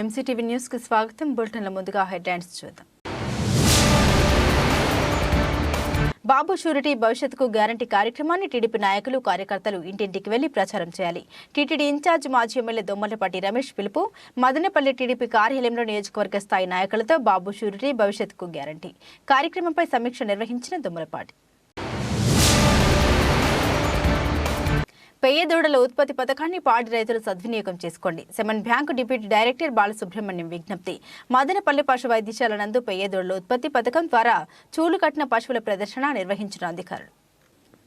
MCTV న్యూస్కి స్వాగతం. బులెటిన్ల ముందుగా హెడ్లైన్స్ చూద్దాం. బాబు షూరిటీ భవిష్యత్తుకు గ్యారంటీ కార్యక్రమాన్ని టీడీపీ నాయకులు కార్యకర్తలు ఇంటింటికి వెళ్ళి ప్రచారం చేయాలి. టీటీడీ ఇన్ఛార్జ్ మాజీ ఎమ్మెల్యే దొమ్మలపాటి రమేష్ పిలుపు మదనపల్లి టీడీపీ కార్యాలయంలో నియోజకవర్గ స్థాయి నాయకులతో బాబు షూరిటీ భవిష్యత్తుకు గ్యారంటీ. కార్యక్రమంపై సమీక్ష నిర్వహించిన దొమ్మలపాటి. పెయ్యదూడల ఉత్పత్తి పథకాన్ని పాడి రైతులు సద్వినియోగం చేసుకోండి. Semen bank deputy director Balasubramanyam విజ్ఞప్తి. మదనపల్లి పశు వైద్యశాల నందు పెయ్యదూడల ఉత్పత్తి పథకం ద్వారా చూలు కట్టిన పశువుల ప్రదర్శన నిర్వహించిన అధికారులు.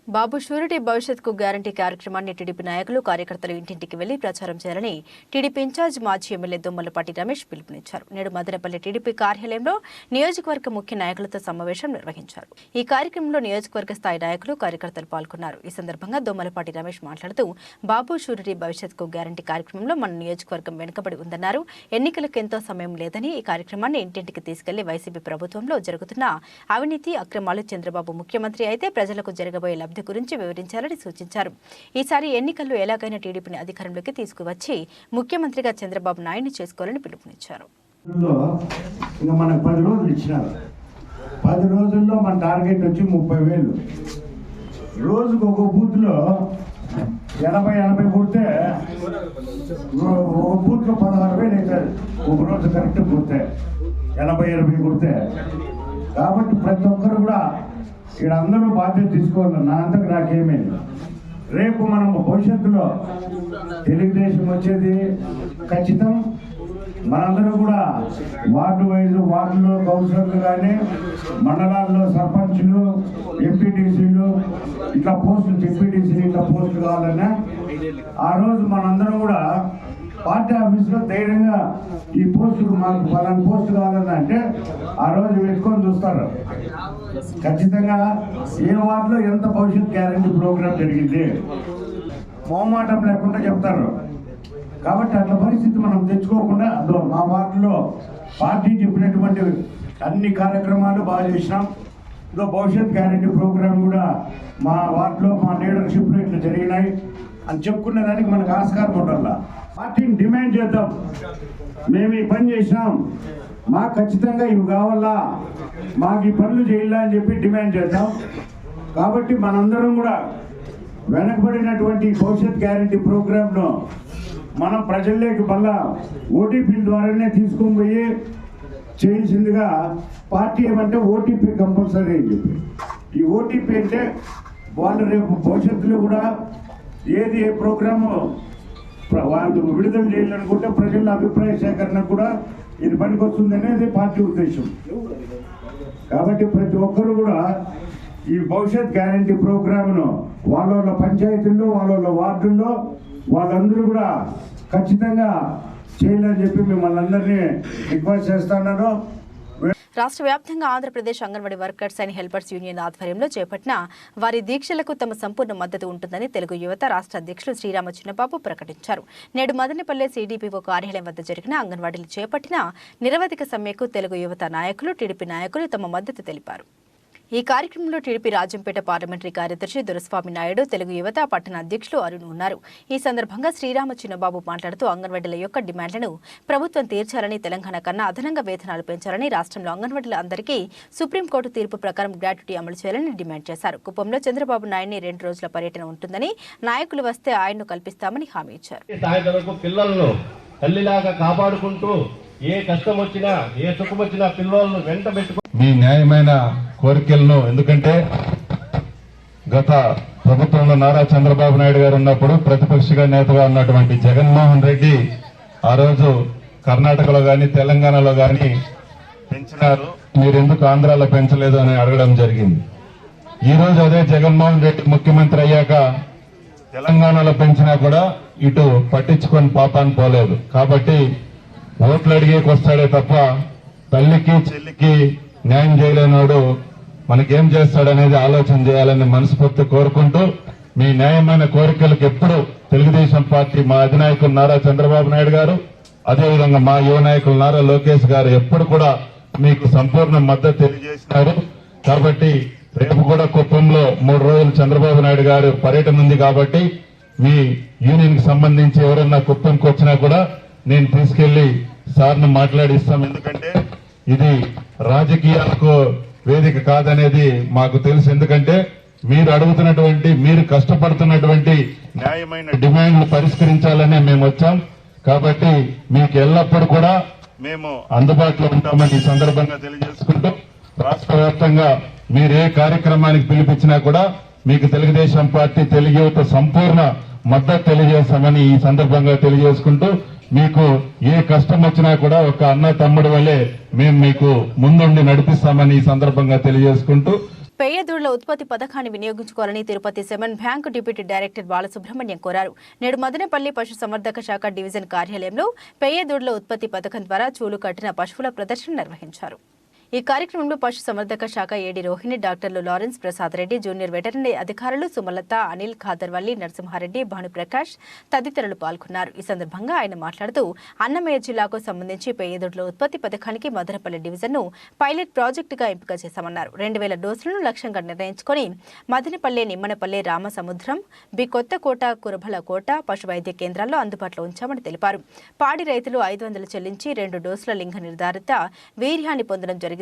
బాబు షూరిటీ భవిష్యత్తుకు గ్యారంటీ కార్యక్రమాన్ని టీడీపీ నాయకులు కార్యకర్తలు ఇంటింటికి వెళ్ళి ప్రచారం చేయాలని టీడీపీ ఇన్ఛార్జ్ మాజీ ఎమ్మెల్యే దొమ్మలపాటి రమేష్ పిలుపునిచ్చారు. నేడు మదనపల్లి టీడీపీ కార్యాలయంలో నియోజకవర్గ ముఖ్య నాయకులతో సమావేశం నిర్వహించారు. ఈ కార్యక్రమంలో నియోజకవర్గ స్థాయి నాయకులు కార్యకర్తలు పాల్గొన్నారు. ఈ సందర్భంగా దొమ్మలపాటి రమేష్ మాట్లాడుతూ బాబు షూరిటీ భవిష్యత్కు గ్యారంటీ కార్యక్రమంలో మన నియోజకవర్గం వెనుకబడి ఉందన్నారు. ఎన్నికలకు ఎంతో సమయం లేదని ఈ కార్యక్రమాన్ని ఇంటింటికి తీసుకెళ్ళి వైసీపీ ప్రభుత్వంలో జరుగుతున్న అవినీతి అక్రమాలు చంద్రబాబు ముఖ్యమంత్రి అయితే ప్రజలకు జరగబోయే లబ్ధి గురించి వివరించాలని సూచించారు. ఈసారి ఎన్నికల్లో ఎలాగైనా టీడీపీని అధికారంలోకి తీసుకువచ్చి ముఖ్యమంత్రిగా చంద్రబాబు నాయుడు చేసుకోవాలని పిలుపునిచ్చారు. మనకు పది రోజులు ఇచ్చినారు. పది రోజుల్లో మన టార్గెట్ వచ్చి ముప్పై వేలు. రోజుకు ఒక బూత్లో ఎనభై ఎనభై కుడితే ఒక బూత్లో పదహారు వేలు అవుతుంది. ఒక రోజు కరెక్ట్ కుడితే ఎనభై ఎనభై కుడితే. కాబట్టి ప్రతి ఒక్కరు కూడా ఇక్కడ అందరూ బాధ్యత తీసుకోవాలి నా అంతకు నాకేమీ రేపు మనం భవిష్యత్తులో తెలుగుదేశం వచ్చేది ఖచ్చితం. మనందరూ కూడా వార్డు వైజ్ వార్డులో కౌన్సిలర్లు కానీ మండలాల్లో సర్పంచ్లు ఎంపీటీసీలు ఇట్లా పోస్టులు ఎంపీటీసీలు ఇట్లా పోస్టులు కావాలన్నా ఆ రోజు మనందరం కూడా పార్టీ ఆఫీస్లో ధైర్యంగా ఈ పోస్టులు మాకు పలానా పోస్ట్ కావాలని అంటే ఆ రోజు పెట్టుకొని చూస్తారు. ఖచ్చితంగా ఏ వార్డులో ఎంత భవిష్యత్ గ్యారంటీ ప్రోగ్రామ్ జరిగింది మోమాటం లేకుండా చెప్తారు. కాబట్టి అట్లా పరిస్థితి మనం తెచ్చుకోకుండా అందులో మా వార్డులో పార్టీ చెప్పినటువంటి అన్ని కార్యక్రమాలు బాగా చేసినాం. ఇందులో భవిష్యత్ గ్యారంటీ ప్రోగ్రామ్ కూడా మా వార్డులో మా లీడర్షిప్లో ఇట్లా జరిగినాయి. అని చెప్పుకునే దానికి మనకు ఆస్కారం ఉండాలా? పార్టీని డిమాండ్ చేద్దాం. మేము ఈ పని చేసినాం. మాకు ఖచ్చితంగా ఇవి కావాలా? మాకు ఈ పనులు చేయాలా అని చెప్పి డిమాండ్ చేద్దాం. కాబట్టి మనందరం కూడా వెనకబడినటువంటి భవిష్యత్ గ్యారంటీ ప్రోగ్రామ్ను మనం ప్రజల్లోకి మళ్ళా ఓటీపీల ద్వారానే తీసుకొని పోయి చేయాల్సిందిగా పార్టీ ఏమంటే ఓటీపీ కంపల్సరీ అని చెప్పి. ఈ ఓటీపీ అంటే వాళ్ళు రేపు భవిష్యత్తులో కూడా ఏది ఏ ప్రోగ్రాము వాళ్ళు విడుదల చేయాలనుకుంటే ప్రజల అభిప్రాయ సేకరణ కూడా ఇది పనికొస్తుంది అనేది పార్టీ ఉద్దేశం. కాబట్టి ప్రతి ఒక్కరు కూడా ఈ భవిష్యత్ గ్యారంటీ ప్రోగ్రామ్ను వాళ్ళ వాళ్ళ పంచాయతీల్లో వాళ్ళ వాళ్ళ వార్డుల్లో వాళ్ళందరూ కూడా ఖచ్చితంగా చేయాలని చెప్పి మిమ్మల్ని అందరినీ రిక్వెస్ట్ చేస్తున్నాను రాష్ట్ర వ్యాప్తంగా Andhra Pradesh anganwadi workers and helpers union ఆధ్వర్యంలో చేపట్టిన వారి దీక్షలకు తమ సంపూర్ణ మద్దతు ఉంటుందని తెలుగు యువత రాష్ట్ర అధ్యక్షులు శ్రీరామ చిన్నబాబు ప్రకటించారు. నేడు మదనపల్లె సిడిపిఓ కార్యాలయం వద్ద జరిగిన అంగన్వాడీలు చేపట్టిన నిరవధిక సమ్మెకు తెలుగు యువత నాయకులు టీడీపీ నాయకులు తమ మద్దతు తెలిపారు. ఈ కార్యక్రమంలో టీడీపీ రాజంపేట పార్లమెంటరీ కార్యదర్శి దొరస్వామి నాయుడు తెలుగు యువత పట్టణ అధ్యక్షులు అరుణ్ ఉన్నారు. ఈ సందర్భంగా శ్రీరామ చిన్నబాబు మాట్లాడుతూ అంగన్వాడీల యొక్క డిమాండ్లను ప్రభుత్వం తీర్చాలని తెలంగాణ కన్నా అదనంగా వేతనాలు పెంచాలని రాష్ట్రంలో అంగన్వాడీల అందరికీ సుప్రీంకోర్టు తీర్పు ప్రకారం గ్రాట్యుటీ అమలు చేయాలని డిమాండ్ చేశారు. కుప్పంలో చంద్రబాబు నాయుడిని రెండు రోజుల పర్యటన ఉంటుందని నాయకులు వస్తే ఆయన్ను కల్పిస్తామని హామీ ఇచ్చారు. పిల్లలను తల్లిలాగా కాపాడుకుంటూ ఏ కష్టం వచ్చినా ఏ సుఖం వచ్చినా పిల్లలను వెంట మీ న్యాయమైన కోరికలను ఎందుకంటే గత ప్రభుత్వంలో నారా చంద్రబాబు నాయుడు గారు ఉన్నప్పుడు ప్రతిపక్షగా నేతగా ఉన్నటువంటి జగన్మోహన్ రెడ్డి ఆ రోజు కర్ణాటకలో కానీ తెలంగాణలో కానీ పెంచినారు. మీరెందుకు ఆంధ్రాలో పెంచలేదు అని అడగడం జరిగింది. ఈ రోజు అదే జగన్మోహన్ రెడ్డి ముఖ్యమంత్రి అయ్యాక తెలంగాణలో పెంచినా కూడా ఇటు పట్టించుకొని పాపాన్ని పోలేదు. కాబట్టి ఓట్లు అడిగేకి వస్తాడే తప్ప తల్లికి చెల్లికి న్యాయం చేయలేనివాడు మనకేం చేస్తాడనేది ఆలోచన చేయాలని మనస్ఫూర్తి కోరుకుంటూ మీ న్యాయమైన కోరికలకు ఎప్పుడు తెలుగుదేశం పార్టీ మా అధినాయకులు నారా చంద్రబాబు నాయుడు గారు అదేవిధంగా మా యువ నాయకులు నారా లోకేష్ గారు ఎప్పుడు కూడా మీకు సంపూర్ణ మద్దతు తెలియజేసినారు. కాబట్టి రేపు కూడా కుప్పంలో మూడు రోజులు చంద్రబాబు నాయుడు గారు పర్యటన ఉంది కాబట్టి మీ యూనియన్కి సంబంధించి ఎవరన్నా కుప్పంకి వచ్చినా కూడా నేను తీసుకెళ్ళి సార్ను మాట్లాడిస్తాం. ఎందుకంటే ఇది రాజకీయాలకు వేదిక కాదనేది మాకు తెలుసు. ఎందుకంటే మీరు అడుగుతున్నటువంటి మీరు కష్టపడుతున్నటువంటి న్యాయమైన డిమాండ్లు పరిష్కరించాలనే మేము వచ్చాం. కాబట్టి మీకు ఎల్లప్పుడూ కూడా మేము అందుబాటులో ఉంటామని ఈ సందర్భంగా తెలియజేసుకుంటూ రాష్ట్ర వ్యాప్తంగా మీరు ఏ కార్యక్రమానికి పిలిపించినా కూడా మీకు తెలుగుదేశం పార్టీ తెలుగు యువత సంపూర్ణ మద్దతు తెలియజేస్తామని ఈ సందర్భంగా తెలియజేసుకుంటూ మీకు ఏ కష్టం వచ్చినా కూడా ఒక అన్న తమ్ముడు వల్లే మేము మీకు ముందుండి నడిపిస్తామని ఈ సందర్భంగా తెలియజేసుకుంటూ పేయదూళ్ళ ఉత్పత్తి పథకాన్ని వినియోగించుకోవాలని Tirupati semen bank deputy director Balasubramanyam కోరారు. నేడు మదనపల్లి పశు సంవర్ధక శాఖ డివిజన్ కార్యాలయంలో పేయదూళ్ళ ఉత్పత్తి పథకం ద్వారా చూలు కట్టిన పశువుల ప్రదర్శన నిర్వహించారు. ఈ కార్యక్రమంలో పశు సంవర్ధక శాఖ ఏడి రోహిణి డాక్టర్లు Lawrence Prasad Reddy junior veterinary అధికారులు సుమలత అనిల్ ఖాదర్వల్లి నరసింహారెడ్డి భానుప్రకాష్ తదితరులు పాల్గొన్నారు. ఈ సందర్భంగా ఆయన మాట్లాడుతూ అన్నమయ్య జిల్లాకు సంబంధించి పేయదొడ్ల ఉత్పత్తి పథకానికి మదనపల్లి డివిజన్ను పైలట్ ప్రాజెక్టుగా ఎంపిక చేశామన్నారు. రెండు వేల డోసులను లక్ష్యంగా నిర్ణయించుకొని మదనపల్లె నిమ్మనపల్లె రామసముద్రం బి కొత్తకోట కురభల కోట పశు వైద్య కేంద్రాల్లో అందుబాటులో ఉంచామని తెలిపారు. పాడి రైతులు ఐదు వందలు చెల్లించి రెండు డోసుల లింగ నిర్ధారిత వీర్యాన్ని పొందడం జరిగింది.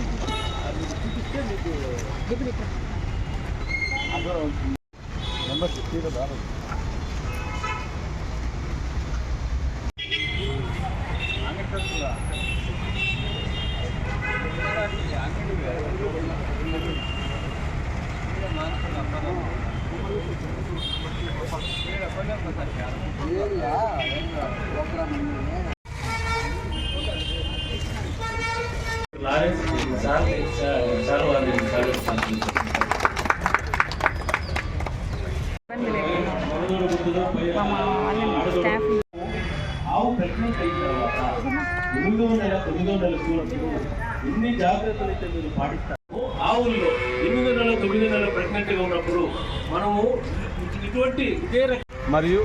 ఫిఫ్టీలో బాగా లారెన్స్ ఎనిమిదో నెల తొమ్మిదో నెల ప్రెగ్నెంట్గా ఉన్నప్పుడు మనము ఇటువంటి ఇదే మరియు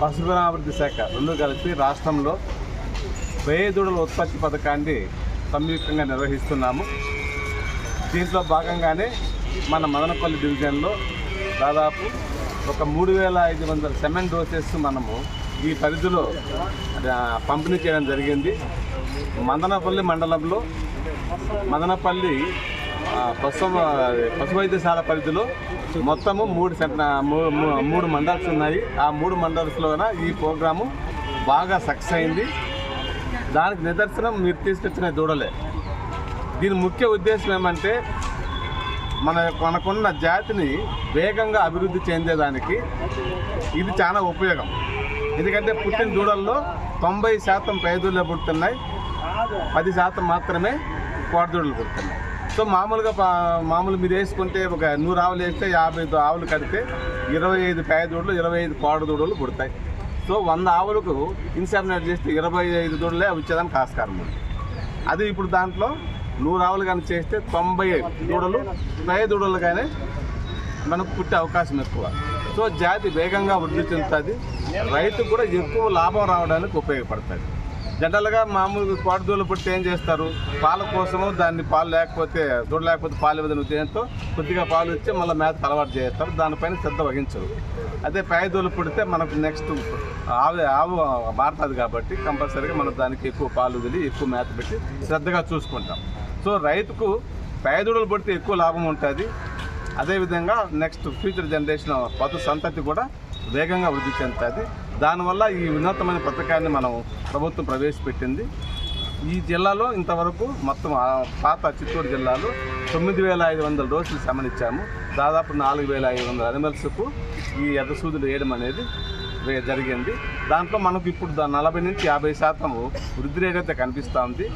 పశుధనాభివృద్ధి శాఖ రెండు కలిసి రాష్ట్రంలో వేదూడల ఉత్పత్తి పథకాన్ని సంయుక్తంగా నిర్వహిస్తున్నాము. దీంట్లో భాగంగానే మన మదనపల్లి డివిజన్లో దాదాపు ఒక మూడు వేల ఐదు వందల సెమెన్ డోసెస్ మనము ఈ పరిధిలో పంపిణీ చేయడం జరిగింది. మదనపల్లి మండలంలో మదనపల్లి ఆ, పశు పశు వైద్యశాల పరిధిలో మొత్తము మూడు మూడు మండల్స్ ఉన్నాయి. ఆ మూడు మండల్స్లోన ఈ ప్రోగ్రాము బాగా సక్సెస్ అయింది. దానికి నిదర్శనం మీరు తీసుకొచ్చిన దూడలే. దీని ముఖ్య ఉద్దేశం ఏమంటే మన మనకున్న జాతిని వేగంగా అభివృద్ధి చెందేదానికి ఇది చాలా ఉపయోగం. ఎందుకంటే పుట్టిన దూడల్లో తొంభై శాతం పేదూళ్ళు పుడుతున్నాయి. పది శాతం మాత్రమే కోడదూడలు పుడుతున్నాయి. సో మామూలుగా పా- మామూలు మీరు వేసుకుంటే ఒక నూరు ఆవులు వేస్తే యాభై ఐదు ఆవులు కడితే ఇరవై ఐదు పేదూడలు ఇరవై ఐదు కోడదూడలు పుడతాయి. సో వంద ఆవులకు ఇన్సెమినేట్ చేస్తే ఇరవై ఐదు దూడలే వచ్చేదానికి ఆస్కారం ఉంది. అది ఇప్పుడు దాంట్లో నూరు ఆవులు కానీ చేస్తే తొంభై దూడలు పై దూడలు కానీ మనకు పుట్టే అవకాశం ఎక్కువ. సో జాతి వేగంగా వృద్ధి చెందుతుంది. రైతుకు కూడా ఎక్కువ లాభం రావడానికి ఉపయోగపడుతుంది. జనరల్గా మామూలుగా కోటదూలు పుట్టి ఏం చేస్తారు? పాల కోసము దాన్ని పాలు లేకపోతే దూడ లేకపోతే పాలు ఇవ్వదని ఉద్దేశంతో కొద్దిగా పాలు ఇచ్చి మళ్ళీ మేత అలవాటు చేస్తారు. దానిపైన శ్రద్ధ వహించరు. అదే పేదోళ్ళు పుడితే మనకు నెక్స్ట్ ఆవు ఆవు మారుతుంది కాబట్టి కంపల్సరీగా మనం దానికి ఎక్కువ పాలు వదిలి ఎక్కువ మేత పెట్టి శ్రద్ధగా చూసుకుంటాం. సో రైతుకు పేదోడులు పడితే ఎక్కువ లాభం ఉంటుంది. అదేవిధంగా నెక్స్ట్ ఫ్యూచర్ జనరేషన్ పతు సంతతి కూడా వేగంగా వృద్ధి చెందుతుంది. దానివల్ల ఈ వినూత్నమైన పథకాన్ని మనం ప్రభుత్వం ప్రవేశపెట్టింది. ఈ జిల్లాలో ఇంతవరకు మొత్తం ఆ పాత చిత్తూరు జిల్లాలో తొమ్మిది వేల ఐదు వందల డోసులు సమనిచ్చాము. దాదాపు నాలుగు వేల ఐదు వందల అనిమల్స్కు ఈ ఎదసూదులు వేయడం అనేది జరిగింది. దాంట్లో మనకు ఇప్పుడు నలభై నుంచి యాభై శాతం వృద్ధి రేట్ అయితే కనిపిస్తూ ఉంది.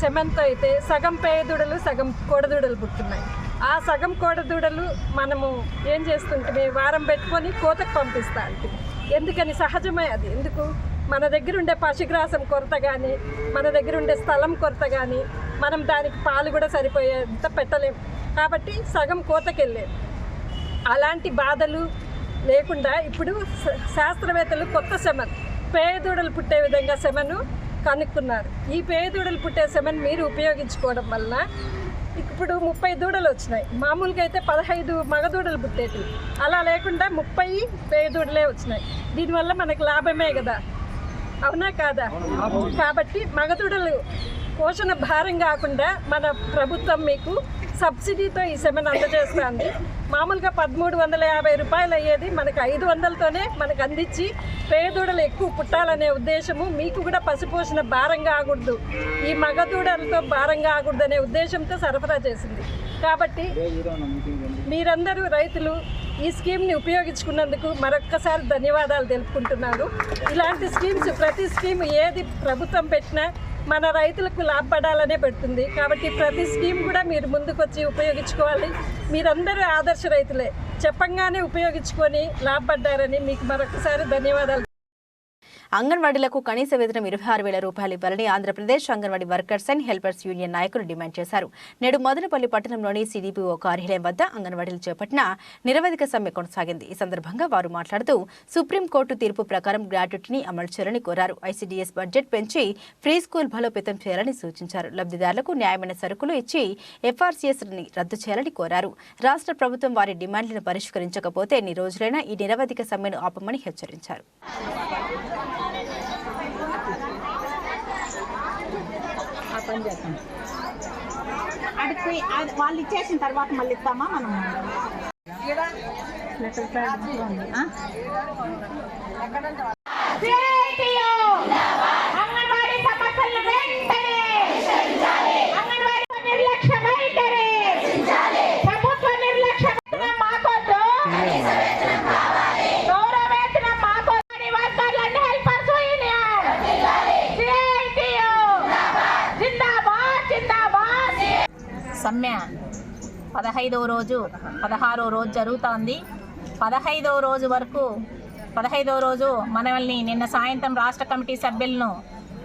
సెమెంత్ అయితే సగం పేదూడలు సగం కోడదూడలు పుట్టున్నాయి ఆ సగం కోడదూడలు మనము ఏం చేస్తుంటే వారం పెట్టుకొని కోతకు పంపిస్తా అంటే ఎందుకని? సహజమే అది. ఎందుకు? మన దగ్గర ఉండే పశుగ్రాసం కొరత కానీ మన దగ్గర ఉండే స్థలం కొరత కానీ మనం దానికి పాలు కూడా సరిపోయేంత పెట్టలేం. కాబట్టి సగం కోతకెళ్ళేది అలాంటి బాధలు లేకుండా ఇప్పుడు శ- శాస్త్రవేత్తలు కొత్త సెమన్ పేదూడలు పుట్టే విధంగా సెమను కనుక్కున్నారు. ఈ పేదూడలు పుట్టే సెమన్ మీరు ఉపయోగించుకోవడం వలన ఇప్పుడు ముప్పై దూడలు వచ్చినాయి. మామూలుగా అయితే పదహైదు మగదూడలు పుట్టేటి అలా లేకుండా ముప్పై పేదూడలే వచ్చినాయి. దీనివల్ల మనకు లాభమే కదా. అవునా కాదా? కాబట్టి మగదూడలు పోషణ భారం కాకుండా మన ప్రభుత్వం మీకు సబ్సిడీతో ఈ సెమెన్ అందజేస్తుంది. మామూలుగా పదమూడు వందల యాభై రూపాయలు అయ్యేది మనకు ఐదు వందలతోనే మనకు అందించి పేదూడలు ఎక్కువ పుట్టాలనే ఉద్దేశము. మీకు కూడా పశుపోషణ భారంగా ఆకూడదు ఈ మగదూడలతో భారంగా కాకూడదు అనే ఉద్దేశంతో సరఫరా చేసింది. కాబట్టి మీరందరూ రైతులు ఈ స్కీమ్ని ఉపయోగించుకున్నందుకు మరొక్కసారి ధన్యవాదాలు తెలుపుకుంటున్నాను. ఇలాంటి స్కీమ్స్ ప్రతి స్కీమ్ ఏది ప్రభుత్వం పెట్టినా మన రైతులకు లాభపడాలనే పెడుతుంది. కాబట్టి ప్రతి స్కీమ్ కూడా మీరు ముందుకొచ్చి ఉపయోగించుకోవాలి. మీరందరూ ఆదర్శ రైతులే. చెప్పంగానే ఉపయోగించుకొని లాభపడ్డారని మీకు మరొకసారి ధన్యవాదాలు. అంగన్వాడీలకు కనీస వేతనం ఇరవై ఆరు వేల రూపాయలు ఇవ్వాలని Andhra Pradesh anganwadi workers and helpers union నాయకులు డిమాండ్ చేశారు. నేడు మదనపల్లి పట్టణంలోని సిడిపిఓ కార్యాలయం వద్ద అంగన్వాడీలు చేపట్టిన నిరవధిక సమ్మె కొనసాగింది. ఈ సందర్భంగా వారు మాట్లాడుతూ సుప్రీంకోర్టు తీర్పు ప్రకారం గ్రాట్యుటీని అమలు చేయాలని కోరారు. ఐసీడీఎస్ బడ్జెట్ పెంచి ఫ్రీ స్కూల్ బలోపేతం చేయాలని సూచించారు. లబ్ధిదారులకు న్యాయమైన సరుకులు ఇచ్చి ఎఫ్ఆర్సీఎస్ని రద్దు చేయాలని కోరారు. రాష్ట్ర ప్రభుత్వం వారి డిమాండ్లను పరిష్కరించకపోతే ఎన్ని రోజులైనా ఈ నిరవధిక సమ్మెను ఆపమని హెచ్చరించారు. అడిగి అది వాళ్ళు ఇచ్చేసిన తర్వాత మళ్ళీ ఇస్తామా మనం ఆ? అంగన్వాడీ సమస్యలను వెంటనే అంగన్వాడీ నిర్లక్ష్య వైఖరి ప్రభుత్వ నిర్లక్ష్య వేతనం మాకొద్దు గౌరవ వేతనం మాకొద్దు వర్కర్లు అండ్ హెల్పర్స్ యూనియన్ సిఐటియు జిందాబాద్ జిందాబాద్ సమ్మె. పదహైదవ రోజు పదహారో రోజు జరుగుతోంది. పదహైదవ రోజు వరకు పదహైదవ రోజు మనల్ని నిన్న సాయంత్రం రాష్ట్ర కమిటీ సభ్యులను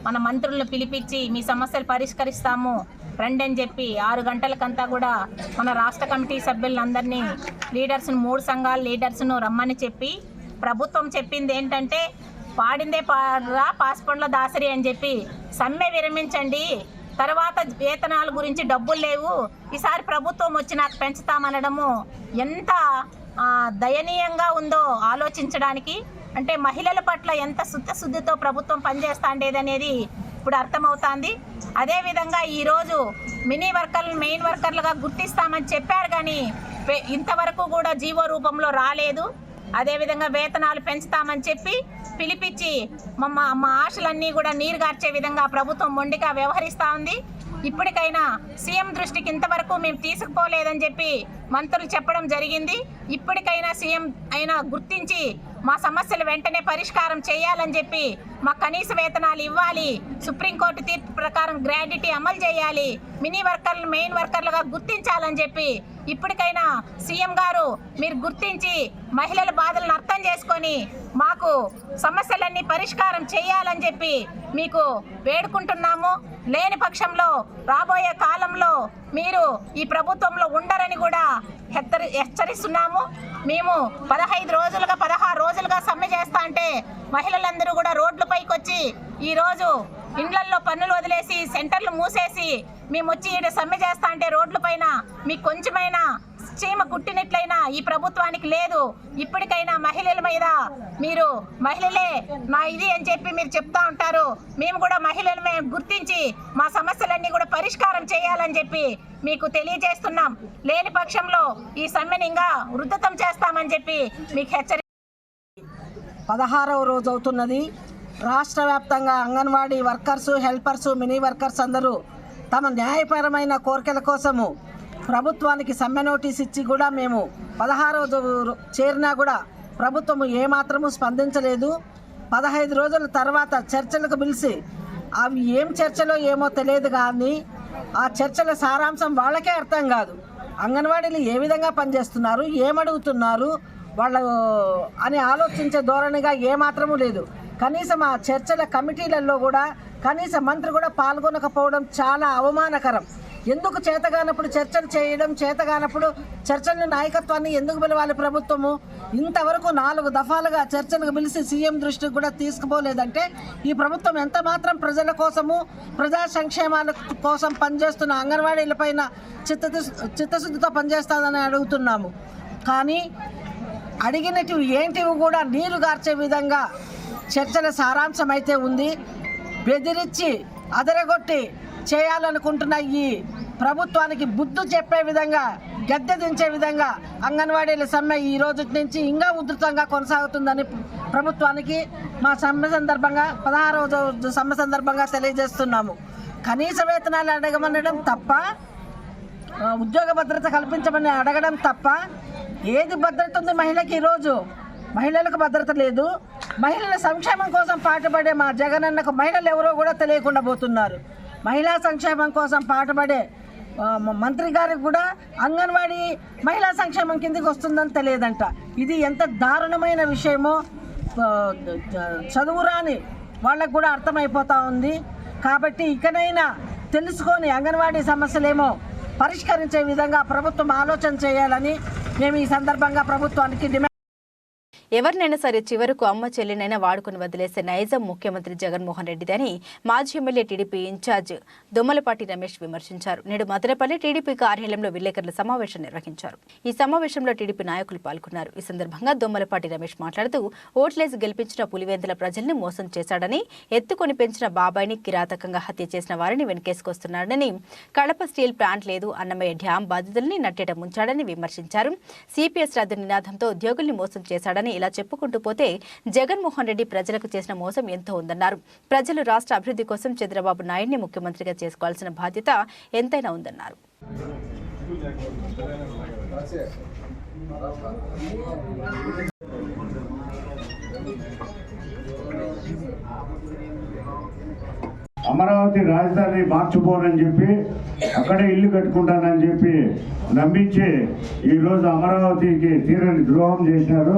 మన మంత్రులను పిలిపించి మీ సమస్యలు పరిష్కరిస్తాము రండి అని చెప్పి ఆరు గంటలకంతా కూడా మన రాష్ట్ర కమిటీ సభ్యులందరినీ లీడర్స్ను మూడు సంఘాల లీడర్స్ను రమ్మని చెప్పి ప్రభుత్వం చెప్పింది ఏంటంటే పాడిందే పాడరా పాస్పోర్ట్ల దాసరి అని చెప్పి సమ్మె విరమించండి. తర్వాత వేతనాల గురించి డబ్బులు లేవు. ఈసారి ప్రభుత్వం వచ్చి నాకు పెంచుతామనడము ఎంత దయనీయంగా ఉందో ఆలోచించడానికి. అంటే మహిళల పట్ల ఎంత శుద్ధశుద్ధితో ప్రభుత్వం పనిచేస్తాండేదనేది ఇప్పుడు అర్థమవుతోంది. అదేవిధంగా ఈరోజు మినీ వర్కర్లు మెయిన్ వర్కర్లుగా గుర్తిస్తామని చెప్పారు కానీ పె- ఇంతవరకు కూడా జీవో రూపంలో రాలేదు. అదేవిధంగా వేతనాలు పెంచుతామని చెప్పి పిలిపించి మా మా ఆశలన్నీ కూడా నీరు గార్చే విధంగా ప్రభుత్వం మొండిగా వ్యవహరిస్తూ ఉంది. ఇప్పటికైనా సీఎం దృష్టికి ఇంతవరకు మేము తీసుకుపోలేదని చెప్పి మంత్రులు చెప్పడం జరిగింది. ఇప్పటికైనా సీఎం అయినా గుర్తించి మా సమస్యలు వెంటనే పరిష్కారం చేయాలని చెప్పి మా కనీస వేతనాలు ఇవ్వాలి. సుప్రీంకోర్టు తీర్పు ప్రకారం గ్రాడ్యుటీ అమలు చేయాలి. మినీ వర్కర్లు మెయిన్ వర్కర్లుగా గుర్తించాలని చెప్పి ఇప్పటికైనా సీఎం గారు మీరు గుర్తించి మహిళల బాధలను అర్థం చేసుకొని మాకు సమస్యలన్నీ పరిష్కారం చేయాలని చెప్పి మీకు వేడుకుంటున్నాము. లేని పక్షంలో రాబోయే కాలంలో మీరు ఈ ప్రభుత్వంలో ఉండరని కూడా హెచ్చరి హెచ్చరిస్తున్నాము. మేము పదహైదు రోజులు పదహారు రోజులుగా సమ్మె చేస్తా అంటే మహిళలందరూ కూడా రోడ్లపైకి వచ్చి ఈరోజు ఇండ్లల్లో పన్నులు వదిలేసి సెంటర్లు మూసేసి మేము వచ్చి ఈడ సమ్మె చేస్తా అంటే రోడ్లపైన మీకు కొంచెమైనా చీమ కుట్టినట్లయినా ఈ ప్రభుత్వానికి లేదు. ఇప్పటికైనా మహిళల మీద మీరు మహిళలే మా ఇది అని చెప్పి మీరు చెప్తా ఉంటారు. మేము కూడా మహిళలమే గుర్తించి మా సమస్యలన్నీ కూడా పరిష్కారం చేయాలని చెప్పి మీకు తెలియజేస్తున్నాం. లేని పక్షంలో ఈ సమ్మెని ఇంకా వృద్ధతం చేస్తామని చెప్పి మీకు హెచ్చరి పదహారవ రోజు అవుతున్నది. రాష్ట్ర వ్యాప్తంగా anganwadi workers helpers mini workers అందరూ తమ న్యాయపరమైన కోరికల కోసము ప్రభుత్వానికి సమ్మె నోటీస్ ఇచ్చి కూడా మేము పదహారవ చేరినా కూడా ప్రభుత్వము ఏమాత్రము స్పందించలేదు. పదహైదు రోజుల తర్వాత చర్చలకు పిలిచి అవి ఏం చర్చలో ఏమో తెలియదు కానీ ఆ చర్చల సారాంశం వాళ్ళకే అర్థం కాదు. అంగన్వాడీలు ఏ విధంగా పనిచేస్తున్నారు ఏమడుగుతున్నారు వాళ్ళు అని ఆలోచించే ధోరణిగా ఏమాత్రము లేదు. కనీసం ఆ చర్చల కమిటీలలో కూడా కనీస మంత్రి కూడా పాల్గొనకపోవడం చాలా అవమానకరం. ఎందుకు చేతగానప్పుడు చర్చలు చేయడం చేతగానప్పుడు చర్చల నాయకత్వాన్ని ఎందుకు పిలవాలి ప్రభుత్వము? ఇంతవరకు నాలుగు దఫాలుగా చర్చలకు పిలిచి సీఎం దృష్టికి కూడా తీసుకుపోలేదంటే ఈ ప్రభుత్వం ఎంత మాత్రం ప్రజల కోసము ప్రజా సంక్షేమాల కోసం పనిచేస్తున్న అంగన్వాడీలపైన చిత్త చిత్తశుద్ధితో పనిచేస్తుందని అడుగుతున్నాము. కానీ అడిగినటివి ఏంటివి కూడా నీరు గార్చే విధంగా చర్చల సారాంశం అయితే ఉంది. బెదిరించి అదరగొట్టి చేయాలనుకుంటున్న ఈ ప్రభుత్వానికి బుద్ధు చెప్పే విధంగా గద్దె దించే విధంగా అంగన్వాడీల సమ్మె ఈ రోజు నుంచి ఇంకా ఉధృతంగా కొనసాగుతుందని ప్రభుత్వానికి మా సమ్మె సందర్భంగా పదహారవ రోజు సమ్మె సందర్భంగా తెలియజేస్తున్నాము. కనీస వేతనాలు అడగమనడం తప్ప ఉద్యోగ భద్రత కల్పించమని అడగడం తప్ప ఏది భద్రత ఉంది మహిళకి ఈరోజు? మహిళలకు భద్రత లేదు. మహిళల సంక్షేమం కోసం పాటుపడే మా జగనన్నకు మహిళలు ఎవరో కూడా తెలియకుండా పోతున్నారు. మహిళా సంక్షేమం కోసం పాటుపడే మంత్రి గారికి కూడా అంగన్వాడీ మహిళా సంక్షేమం కిందకి వస్తుందని తెలియదంట. ఇది ఎంత దారుణమైన విషయమో చదువు రాని చదువురాని వాళ్ళకు కూడా అర్థమైపోతా ఉంది. కాబట్టి ఇకనైనా తెలుసుకొని అంగన్వాడీ సమస్యలేమో పరిష్కరించే విధంగా ప్రభుత్వం ఆలోచన చేయాలని మేము ఈ సందర్భంగా ప్రభుత్వానికి డిమాండ్ ఎవరినైనా సరే చివరకు అమ్మ చెల్లినైనా వాడుకుని వదిలేసే నైజం ముఖ్యమంత్రి జగన్మోహన్ రెడ్డిదని మాజీ MLA TDP in charge Dommalapati Ramesh విమర్శించారు. నేడు మదనపల్లి టీడీపీ కార్యాలయంలో విలేకరుల సమావేశం నిర్వహించారు. ఈ సమావేశంలో టీడీపీ నాయకులు పాల్గొన్నారు. ఈ సందర్భంగా దొమ్మలపాటి రమేష్ మాట్లాడుతూ ఓట్లేసి గెలిపించిన పులివెందుల ప్రజల్ని మోసం చేశాడని ఎత్తుకొని పెంచిన బాబాయిని కిరాతకంగా హత్య చేసిన వారిని వెనకేసుకొస్తున్నాడని కడప స్టీల్ ప్లాంట్ లేదు అన్నమయ్య డ్యాం బాధితుల్ని నట్టేట ముంచాడని విమర్శించారు. సిపిఎస్ రద్దు నినాదంతో ఉద్యోగుల్ని మోసం చేశాడని ఇలా చెప్పుకుంటూ పోతే జగన్మోహన్ రెడ్డి ప్రజలకు చేసిన మోసం ఎంతో ఉందన్నారు. ప్రజలు రాష్ట్ర అభివృద్ధి కోసం చంద్రబాబు నాయుడిని ముఖ్యమంత్రిగా చేసుకోవాల్సిన బాధ్యత ఎంతైనా ఉందన్నారు. అమరావతి రాజధాని మార్చిపోనని చెప్పి అక్కడే ఇల్లు కట్టుకుంటానని చెప్పి నమ్మించి ఈరోజు అమరావతికి తీరని ద్రోహం చేసినారు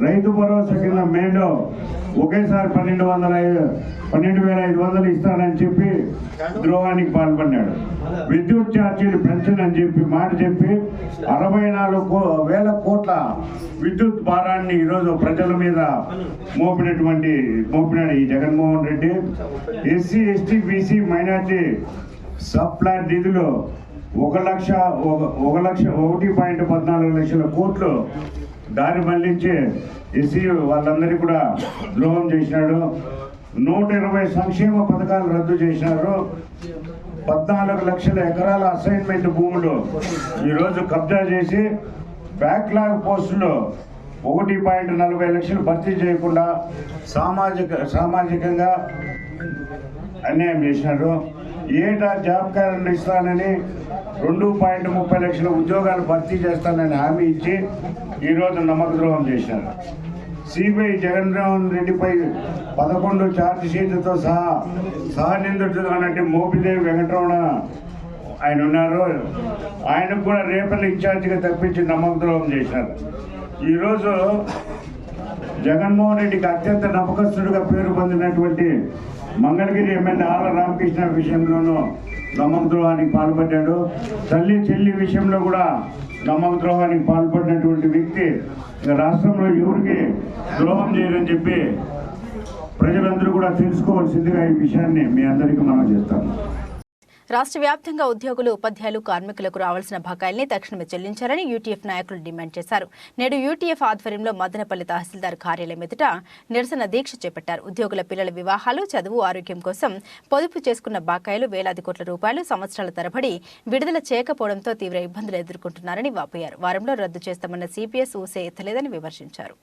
రైతు భరోసా కింద మేడో ఒకేసారి పన్నెండు వందల పన్నెండు వేల ఐదు వందలు ఇస్తానని చెప్పి ద్రోహానికి పాల్పడినాడు విద్యుత్ ఛార్జీలు పెంచనని చెప్పి మాట చెప్పి అరవై నాలుగు కో- వేల కోట్ల విద్యుత్ భారాన్ని ఈరోజు ప్రజల మీద మోపినటువంటి మోపినాడు ఈ Jaganmohan Reddy. SC ST BC minority sub plant నిధులు ఒక లక్ష ఒక- ఒక లక్ష ఒకటి పాయింట్ పద్నాలుగు లక్షల కోట్లు దారి మళ్ళించి ఎస్సీ వాళ్ళందరికీ కూడా ద్రోహం చేసినాడు. నూట ఇరవై సంక్షేమ పథకాలు రద్దు చేసినారు. పద్నాలుగు లక్షల ఎకరాల అసైన్మెంట్ భూములు ఈరోజు కబ్జా చేసి బ్యాక్లాగ్ పోస్టులు ఒకటి పాయింట్ నలభై లక్షలు భర్తీ చేయకుండా సామాజిక సామాజికంగా అన్యాయం చేసినారు. ఏటా జాబ్ క్యాలెండర్ ఇస్తానని రెండు పాయింట్ ముప్పై లక్షల ఉద్యోగాలు భర్తీ చేస్తానని హామీ ఇచ్చి ఈరోజు నమ్మకద్రోహం చేశారు. సిబిఐ జగన్మోహన్ రెడ్డిపై పదకొండు ఛార్జ్ షీట్లతో సహా సహనిందుడు అన్నట్టు మోపిదేవి వెంకటరమణ ఆయన ఉన్నారు. ఆయనకు కూడా రేపల్లి ఇన్ఛార్జిగా తప్పించి నమ్మకద్రోహం చేశారు. ఈరోజు జగన్మోహన్ రెడ్డికి అత్యంత నమ్మకస్తుడిగా పేరు పొందినటువంటి మంగళగిరి ఎమ్మెల్యే ఆళ్ళ రామకృష్ణ విషయంలోనూ నమ్మక ద్రోహానికి పాల్పడ్డాడు. తల్లి చెల్లి విషయంలో కూడా నమ్మక ద్రోహానికి పాల్పడినటువంటి వ్యక్తి రాష్ట్రంలో ఎవరికి ద్రోహం చేయరని చెప్పి ప్రజలందరూ కూడా తెలుసుకోవాల్సిందిగా ఈ విషయాన్ని మీ అందరికీ మనం చేస్తాము రాష్ట్ర వ్యాప్తంగా ఉద్యోగులు ఉపాధ్యాయులు కార్మికులకు రావాల్సిన బకాయిల్ని తక్షణమే చెల్లించాలని యూటీఎఫ్ నాయకులు డిమాండ్ చేశారు. నేడు యూటీఎఫ్ ఆధ్వర్యంలో మదనపల్లి తహసీల్దార్ కార్యాలయం ఎదుట నిరసన దీక్ష చేపట్టారు. ఉద్యోగుల పిల్లల వివాహాలు చదువు ఆరోగ్యం కోసం పొదుపు చేసుకున్న బకాయిలు వేలాది కోట్ల రూపాయలు సంవత్సరాల తరబడి విడుదల చేయకపోవడంతో తీవ్ర ఇబ్బందులు ఎదుర్కొంటున్నారని వాపోయారు. వారంలో రద్దు చేస్తామన్న సిపిఎస్ ఊసే ఎత్తలేదని విమర్శించారు.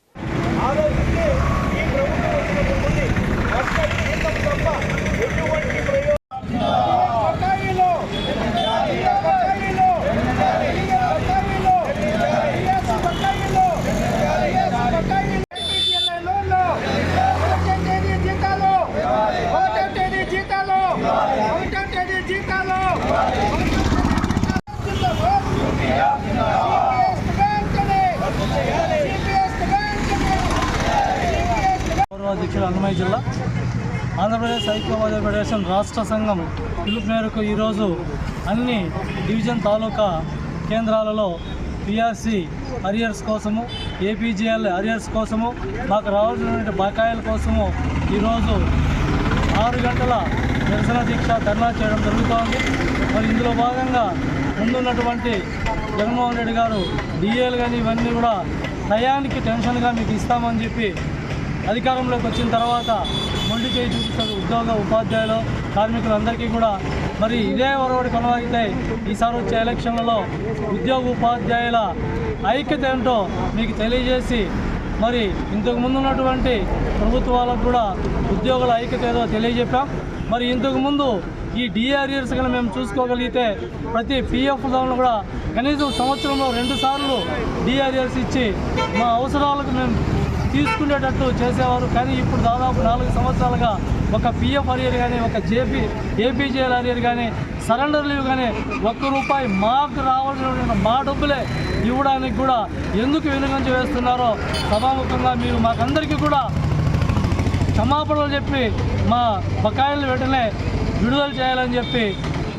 రాష్ట్ర సంఘం పిలుపు మేరకు ఈరోజు అన్ని డివిజన్ తాలూకా కేంద్రాలలో పిఆర్సి అరియర్స్ కోసము ఏపీజీఎల్ అరియర్స్ కోసము మాకు రావాల్సినటువంటి బకాయిల కోసము ఈరోజు ఆరు గంటల నిరసన దీక్ష ధర్నా చేయడం జరుగుతోంది. మరి ఇందులో భాగంగా ముందున్నటువంటి జగన్మోహన్ రెడ్డి గారు డిఏలు కానీ ఇవన్నీ కూడా టయానికి టెన్షన్గా మీకు ఇస్తామని చెప్పి అధికారంలోకి వచ్చిన తర్వాత మొండి చేయి చూపిస్తారు ఉద్యోగ ఉపాధ్యాయులు కార్మికులందరికీ కూడా మరి ఇదే ఒరవడి కొనసాగితే ఈసారి వచ్చే ఎలక్షన్లలో ఉద్యోగ ఉపాధ్యాయుల ఐక్యత ఏంటో మీకు తెలియజేసి మరి ఇంతకు ముందు ఉన్నటువంటి ప్రభుత్వాలకు కూడా ఉద్యోగుల ఐక్యత ఏదో తెలియజెప్పాం. మరి ఇంతకు ముందు ఈ డిఆర్ఈర్స్ కనుక మేము చూసుకోగలిగితే ప్రతి పిఎఫ్ లోన్లు కూడా కనీసం సంవత్సరంలో రెండు సార్లు డిఆర్ఈర్స్ ఇచ్చి మా అవసరాలకు మేము తీసుకునేటట్టు చేసేవారు. కానీ ఇప్పుడు దాదాపు నాలుగు సంవత్సరాలుగా ఒక పిఎఫ్ అరియర్ కానీ ఒక జేపీ ఏపీజేఎల్ అరియర్ కానీ సరెండర్ లీవ్ కానీ ఒక్క రూపాయి మాకు రావాల్సిన మా డబ్బులే ఇవ్వడానికి కూడా ఎందుకు వెనుగంజ వేస్తున్నారో సభాముఖంగా మీరు మాకందరికీ కూడా క్షమాపణలు చెప్పి మా బకాయిలు వెంటనే విడుదల చేయాలని చెప్పి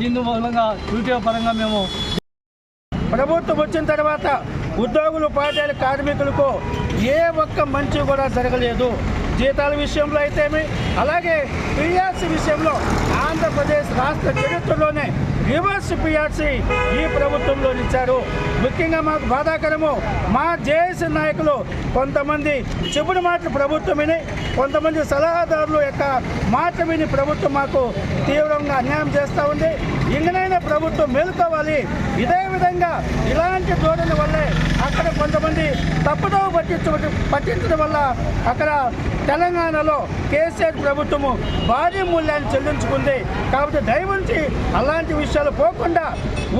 ఇందు మూలంగా యూట్యూబ్ పరంగా మేము ప్రభుత్వం వచ్చిన తర్వాత ఉద్యోగులు ఉపాధ్యాయులు కార్మికులకు ఏ ఒక్క మంచి కూడా జరగలేదు. జీతాల విషయంలో అయితేమి అలాగే పిఆర్సీ విషయంలో ఆంధ్రప్రదేశ్ రాష్ట్ర చరిత్రలోనే రివర్స్ పిఆర్సీ ఈ ప్రభుత్వంలో ఇచ్చారు ముఖ్యంగా మాకు బాధాకరము మా జేఏసీ నాయకులు కొంతమంది చెప్పుడు మాటలు ప్రభుత్వం విని కొంతమంది సలహాదారుల యొక్క మాట విని ప్రభుత్వం మాకు తీవ్రంగా అన్యాయం చేస్తూ ఉంది. ఇంకనైనా ప్రభుత్వం మేలుకోవాలి. ఇదే విధంగా ఇలాంటి ధోరణి వల్లే అక్కడ కొంతమంది తప్పుదోవ పట్టించ పట్టించడం వల్ల అక్కడ తెలంగాణలో కేసీఆర్ ప్రభుత్వము భారీ మూల్యాన్ని చెల్లించుకుంది. కాబట్టి దయవుంచి అలాంటి విషయాలు పోకుండా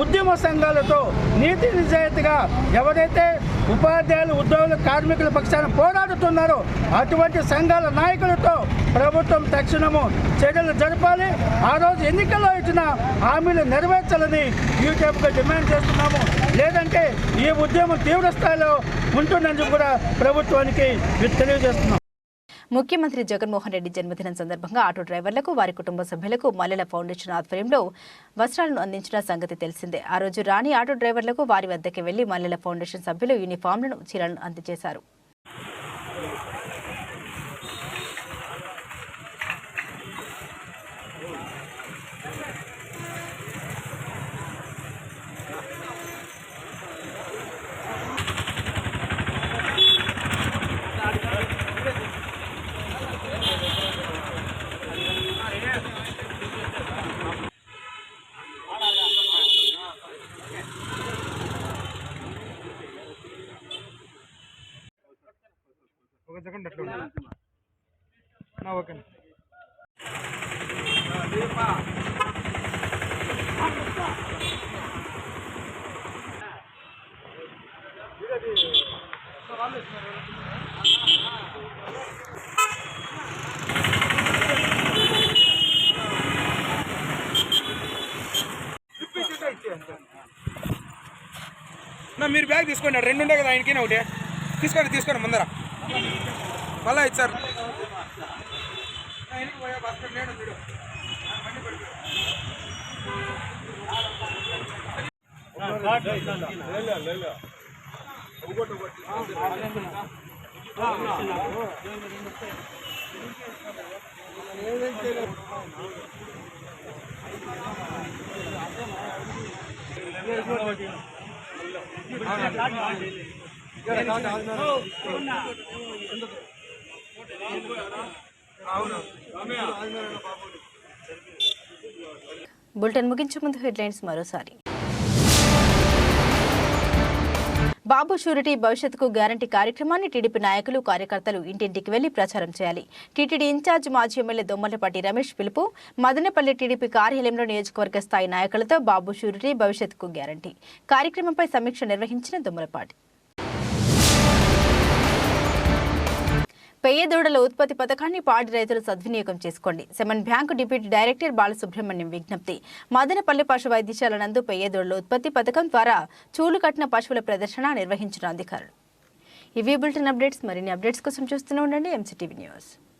ఉద్యమ సంఘాలతో నీతి నిజాయితీగా ఎవరైతే ఉపాధ్యాయులు ఉద్యోగులు కార్మికుల పక్షాన పోరాడుతున్నారో అటువంటి సంఘాల నాయకులతో ప్రభుత్వం తక్షణము చర్యలు జరపాలి. ఆ రోజు ఎన్నికల్లో ఇచ్చిన హామీలు నెరవేర్చాలని యూటీఎఫ్గా డిమాండ్ చేస్తున్నాము. లేదంటే ఈ ఉద్యమం తీవ్ర స్థాయిలో ఉంటుందని కూడా ప్రభుత్వానికి తెలియజేస్తున్నాం. ముఖ్యమంత్రి జగన్మోహన్ రెడ్డి జన్మదినం సందర్భంగా ఆటో డ్రైవర్లకు వారి కుటుంబ సభ్యులకు మల్లెల ఫౌండేషన్ ఆధ్వర్యంలో వస్త్రాలను అందించిన సంగతి తెలిసిందే. ఆ రోజు రాణి ఆటో డ్రైవర్లకు వారి వద్దకు వెళ్ళి మల్లెల ఫౌండేషన్ సభ్యులు యూనిఫామ్లను చీరలను అందజేశారు. మీరు బ్యాగ్ తీసుకోండి రెండు ఉండే కదా ఆయనకి ఒకటి? తీసుకోండి తీసుకోండి ముందర. మళ్ళా ఇచ్చారు బులెటిన్ ముగించే ముందు హెడ్లైన్స్ మరోసారి. బాబు షూరిటీ భవిష్యత్తుకు గ్యారంటీ కార్యక్రమాన్ని టీడీపీ నాయకులు కార్యకర్తలు ఇంటింటికి వెళ్ళి ప్రచారం చేయాలి. టీటీడీ ఇన్ఛార్జ్ మాజీ ఎమ్మెల్యే దొమ్మలపాటి రమేష్ పిలుపు మదనపల్లి టీడీపీ కార్యాలయంలో నియోజకవర్గ స్థాయి నాయకులతో బాబు షూరిటీ భవిష్యత్తుకు గ్యారంటీ. కార్యక్రమంపై సమీక్ష నిర్వహించిన దొమ్మలపాటి. పెయ్యదూడల ఉత్పత్తి పథకాన్ని పాడి రైతులు సద్వినియోగం చేసుకోండి. Semen bank deputy director Balasubramanyam విజ్ఞప్తి. మదనపల్లి పశు వైద్యశాల నందు పెయ్యదూడల ఉత్పత్తి పథకం ద్వారా చూలు కట్టిన పశువుల ప్రదర్శన నిర్వహించిన అధికారులు. ఇవి బులెటిన్ అప్డేట్స్. మరిన్ని అప్డేట్స్ కోసం చూస్తూనే ఉండండి. MCTV news